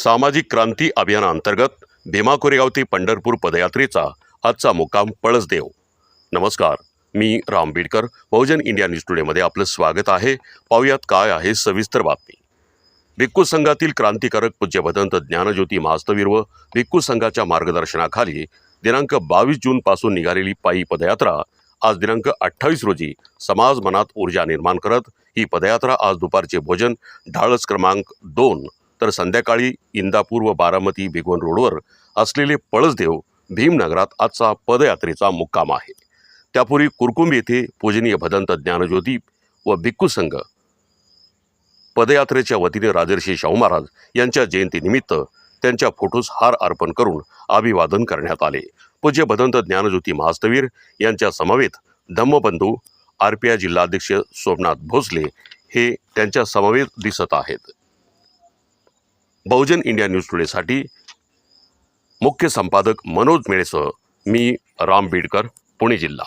सामाजिक क्रांती अभियानाअंतर्गत भीमा कोरेगाव ते पंढरपूर पदयात्रेचा आजचा मुक्काम पळसदेव. नमस्कार मी राम बीडकर बहुजन इंडिया न्यूज टुडेमध्ये आपलं स्वागत आहे. पाहुयात काय आहे सविस्तर बातमी. भिक्खू संघातील क्रांतिकारक पूज्यभदंत ज्ञानज्योती महास्तवीर व भिक्खू संघाच्या मार्गदर्शनाखाली दिनांक बावीस जूनपासून निघालेली पायी पदयात्रा आज दिनांक अठ्ठावीस रोजी समाज मनात ऊर्जा निर्माण करत ही पदयात्रा आज दुपारचे भोजन ढाळस क्रमांक दोन तर संध्याकाळी इंदापूर व बारामती भिगवण रोडवर असलेले पळसदेव भीमनगरात आजचा पदयात्रेचा मुक्काम आहे. त्यापूर्वी कुरकुंब येथे पूजनीय भदंत ज्ञानज्योती व भिक्खू संघ पदयात्रेच्या वतीने राजर्षी शाहू महाराज यांच्या जयंतीनिमित्त त्यांच्या फोटोस हार अर्पण करून अभिवादन करण्यात आले. पूज्य भदंत ज्ञानज्योती महास्तवीर यांच्या समवेत धम्मबंधू आर पी आय जिल्हाध्यक्ष सोमनाथ भोसले हे त्यांच्या समवेत दिसत आहेत. बहुजन इंडिया न्यूज टुडेसाठी मुख्य संपादक मनोज मेळेसह मी राम बीडकर पुणे जिल्हा.